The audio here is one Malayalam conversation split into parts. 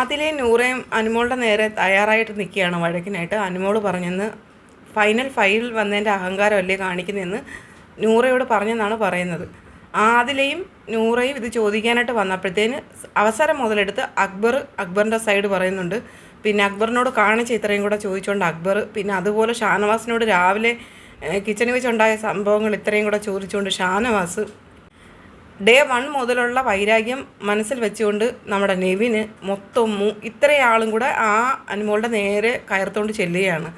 ആദിലെയും നൂറയും അനുമോളുടെ നേരെ തയ്യാറായിട്ട് നിൽക്കുകയാണ് വഴക്കിനായിട്ട്. അനുമോൾ പറഞ്ഞെന്ന് ഫൈനൽ ഫൈവിൽ വന്നതിന്റെ അഹങ്കാരമല്ലേ കാണിക്കുന്നതെന്ന് നൂറയോട് പറഞ്ഞെന്നാണ് പറയുന്നത്. ആദിലയും നൂറയും ഇത് ചോദിക്കാനായിട്ട് വന്നപ്പോഴത്തേന് അവസരം മുതലെടുത്ത് അക്ബർ അക്ബറിന്റെ സൈഡ് പറയുന്നുണ്ട്. പിന്നെ അക്ബറിനോട് കാണിച്ച ഇത്രയും കൂടെ ചോദിച്ചുകൊണ്ട് അക്ബർ പിന്നെ അതുപോലെ ഷാനവാസിനോട് രാവിലെ കിച്ചണിൽ വെച്ചുണ്ടായ സംഭവങ്ങൾ ഇത്രയും കൂടെ ചോദിച്ചുകൊണ്ട് ഷാനവാസ് ഡേ വൺ മുതലുള്ള വൈരാഗ്യം മനസ്സിൽ വെച്ചുകൊണ്ട് നമ്മുടെ നെവിന് മൊത്തം ഇത്രയാളും കൂടെ ആ അനുമോളുടെ നേരെ കയർത്തോണ്ട് ചെല്ലുകയാണ്.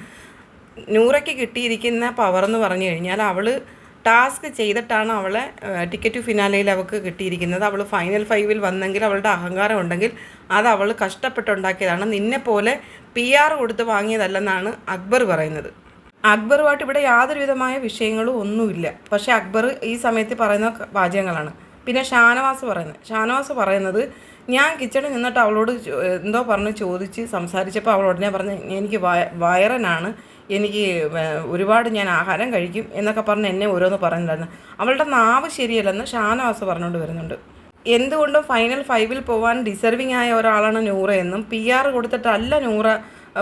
നൂറയ്ക്ക് കിട്ടിയിരിക്കുന്ന പവർ എന്ന് പറഞ്ഞു കഴിഞ്ഞാൽ അവൾ ടാസ്ക് ചെയ്തിട്ടാണ് അവളെ ടിക്കറ്റ് ഫിനാലയിൽ അവൾക്ക് കിട്ടിയിരിക്കുന്നത്. അവൾ ഫൈനൽ ഫൈവിൽ വന്നെങ്കിൽ അവളുടെ അഹങ്കാരം ഉണ്ടെങ്കിൽ അത് അവൾ കഷ്ടപ്പെട്ടുണ്ടാക്കിയതാണ്. നിന്നെ പോലെ പി ആർ കൊടുത്ത് വാങ്ങിയതല്ലെന്നാണ് അക്ബർ പറയുന്നത്. അക്ബറുമായിട്ട് ഇവിടെ യാതൊരുവിധമായ വിഷയങ്ങളും ഒന്നുമില്ല. പക്ഷേ അക്ബർ ഈ സമയത്ത് പറയുന്ന വാചകങ്ങളാണ്. പിന്നെ ഷാനവാസ് പറയുന്നത്. ഷാനവാസ് പറയുന്നത് ഞാൻ കിച്ചണിൽ നിന്നിട്ട് അവളോട് എന്തോ പറഞ്ഞ് ചോദിച്ച് സംസാരിച്ചപ്പോൾ അവൾ ഞാൻ പറഞ്ഞ് എനിക്ക് വയറനാണ് എനിക്ക് ഒരുപാട് ഞാൻ ആഹാരം കഴിക്കും എന്നൊക്കെ പറഞ്ഞ് എന്നെ ഓരോന്ന് പറഞ്ഞിട്ടുണ്ടായിരുന്നു. അവളുടെ നാവ് ശരിയല്ലെന്ന് ഷാനവാസ് പറഞ്ഞുകൊണ്ട് വരുന്നുണ്ട്. എന്തുകൊണ്ടും ഫൈനൽ ഫൈവിൽ പോകാൻ ഡിസർവിങ് ആയ ഒരാളാണ് നൂറ എന്നും പി ആർ കൊടുത്തിട്ടല്ല നൂറ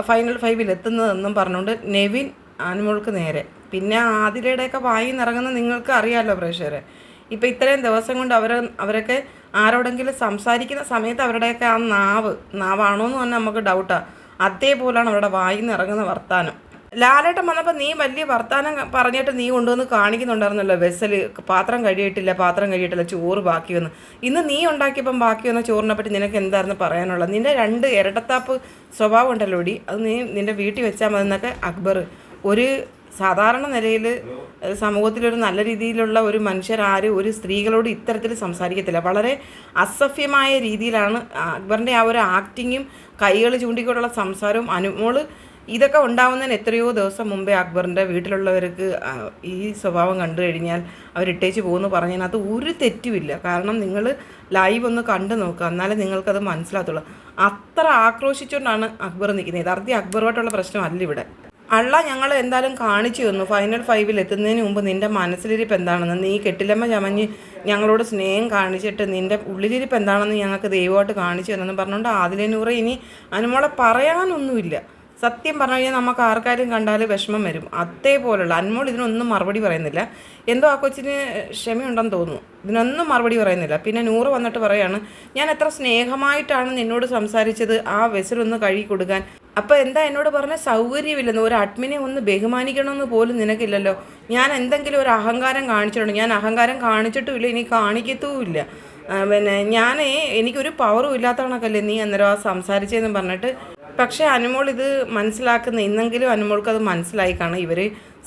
ഫൈനൽ ഫൈവിൽ എത്തുന്നതെന്നും പറഞ്ഞുകൊണ്ട് നെവിൻ അനുമോൾക്ക് നേരെ. പിന്നെ ആതിരയുടെയൊക്കെ വായി നിറങ്ങുന്ന നിങ്ങൾക്ക് അറിയാമല്ലോ പ്രേക്ഷകരെ. ഇപ്പം ഇത്രയും ദിവസം കൊണ്ട് അവർ അവരൊക്കെ ആരോടെങ്കിലും സംസാരിക്കുന്ന സമയത്ത് അവരുടെയൊക്കെ ആ നാവ് നാവാണോ എന്ന് തന്നെ നമുക്ക് ഡൗട്ടാണ് അതേപോലെയാണ് അവരുടെ വായിൽ നിന്ന് ഇറങ്ങുന്ന വർത്താനം. ലാലേട്ടൻ വന്നപ്പോൾ നീ വലിയ വർത്താനം പറഞ്ഞിട്ട് നീ കൊണ്ടുവന്ന് കാണിക്കുന്നുണ്ടായിരുന്നല്ലോ. വെസൽ പാത്രം കഴിയിട്ടില്ല പാത്രം കഴിയിട്ടില്ല ചോറ് ബാക്കി വന്ന് ഇന്ന് നീ ഉണ്ടാക്കിയപ്പം ബാക്കി വന്ന ചോറിനെ പറ്റി നിനക്ക് എന്തായിരുന്നു പറയാനുള്ളത്? നിന്റെ രണ്ട് ഇരട്ടത്താപ്പ് സ്വഭാവം ഉണ്ടല്ലോടി. അത് നീ നിന്റെ വീട്ടിൽ വെച്ചാൽ മതി എന്നൊക്കെ അക്ബർ ഒരു സാധാരണ നിലയിൽ സമൂഹത്തിലൊരു നല്ല രീതിയിലുള്ള ഒരു മനുഷ്യരാരും ഒരു സ്ത്രീകളോട് ഇത്തരത്തിൽ സംസാരിക്കത്തില്ല. വളരെ അസഭ്യമായ രീതിയിലാണ് അക്ബറിന്റെ ആ ഒരു ആക്ടിങ്ങും കൈകൾ ചൂണ്ടിക്കൊണ്ടുള്ള സംസാരവും അനുമോൾ ഇതൊക്കെ ഉണ്ടാവുന്നതിന് എത്രയോ ദിവസം മുമ്പേ അക്ബറിന്റെ വീട്ടിലുള്ളവർക്ക് ഈ സ്വഭാവം കണ്ടു കഴിഞ്ഞാൽ അവരിട്ടേച്ച് പോകുന്നു പറഞ്ഞതിനകത്ത് ഒരു തെറ്റുമില്ല. കാരണം നിങ്ങൾ ലൈവ് ഒന്ന് കണ്ടു നോക്കുക എന്നാലേ നിങ്ങൾക്കത് മനസ്സിലാകത്തുള്ളൂ. അത്ര ആക്രോശിച്ചുകൊണ്ടാണ് അക്ബർ നിൽക്കുന്നത്. യഥാർത്ഥത്തിൽ അക്ബറുമായിട്ടുള്ള പ്രശ്നമല്ല ഇവിടെ. അള്ള ഞങ്ങൾ എന്തായാലും കാണിച്ചു തന്നു. ഫൈനൽ ഫൈവിൽ എത്തുന്നതിന് മുമ്പ് നിന്റെ മനസ്സിലിരിപ്പ് എന്താണെന്ന്. നീ കെട്ടിലമ്മ ചമഞ്ഞ് ഞങ്ങളോട് സ്നേഹം കാണിച്ചിട്ട് നിന്റെ ഉള്ളിലിരിപ്പ് എന്താണെന്ന് ഞങ്ങൾക്ക് ദൈവമായിട്ട് കാണിച്ചു തന്നെന്ന് പറഞ്ഞുകൊണ്ട് ആദിലെ നൂറ് ഇനി അനുമോളെ പറയാനൊന്നുമില്ല. സത്യം പറഞ്ഞു കഴിഞ്ഞാൽ നമുക്ക് ആർക്കാരും കണ്ടാൽ വിഷമം വരും. അതേപോലുള്ള അന്മോൾ ഇതിനൊന്നും മറുപടി പറയുന്നില്ല. എന്തോ ആ കൊച്ചിന് ക്ഷമയുണ്ടെന്ന് തോന്നുന്നു. ഇതിനൊന്നും മറുപടി പറയുന്നില്ല. പിന്നെ നൂറ് വന്നിട്ട് പറയാണ് ഞാൻ എത്ര സ്നേഹമായിട്ടാണ് നിന്നോട് സംസാരിച്ചത്. ആ വെസലൊന്ന് കഴുകി കൊടുക്കാൻ അപ്പോൾ എന്താ എന്നോട് പറഞ്ഞ സൗകര്യമില്ലെന്ന്? ഒരു അഡ്മിനെ ഒന്ന് ബഹുമാനിക്കണമെന്ന് പോലും നിനക്കില്ലല്ലോ. ഞാൻ എന്തെങ്കിലും ഒരു അഹങ്കാരം കാണിച്ചിട്ടുണ്ട്? ഞാൻ അഹങ്കാരം കാണിച്ചിട്ടുമില്ല ഇനി കാണിക്കത്തുമില്ല. പിന്നെ ഞാനേ എനിക്കൊരു പവറും ഇല്ലാത്ത കണക്കല്ലേ നീ അന്നേരം ആ സംസാരിച്ചതെന്ന് പറഞ്ഞിട്ട്. പക്ഷേ അനുമോൾ ഇത് മനസ്സിലാക്കുന്ന ഇന്നെങ്കിലും അനുമോൾക്ക് അത് മനസ്സിലായി കാണും. ഇവർ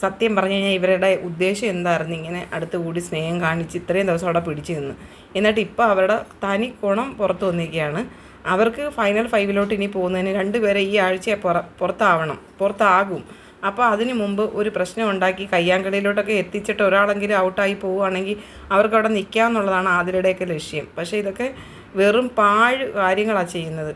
സത്യം പറഞ്ഞു കഴിഞ്ഞാൽ ഇവരുടെ ഉദ്ദേശം എന്തായിരുന്നു? ഇങ്ങനെ അടുത്ത് കൂടി സ്നേഹം കാണിച്ച് ഇത്രയും ദിവസം അവിടെ പിടിച്ചു നിന്ന് എന്നിട്ട് ഇപ്പോൾ അവരുടെ തനി കുണം പുറത്ത് വന്നിരിക്കുകയാണ്. അവർക്ക് ഫൈനൽ ഫൈവിലോട്ട് ഇനി പോകുന്നതിന് രണ്ടുപേരെ ഈ ആഴ്ച പുറ പുറത്താവണം പുറത്താകും. അപ്പോൾ അതിന് മുമ്പ് ഒരു പ്രശ്നം ഉണ്ടാക്കി കയ്യാങ്കളിയിലോട്ടൊക്കെ എത്തിച്ചിട്ട് ഒരാളെങ്കിലും ഔട്ടായി പോവുകയാണെങ്കിൽ അവർക്ക് അവിടെ നിൽക്കാമെന്നുള്ളതാണ് ആതിരയുടെയൊക്കെ ലക്ഷ്യം. പക്ഷേ ഇതൊക്കെ വെറും പാഴ് കാര്യങ്ങളാണ് ചെയ്യുന്നത്.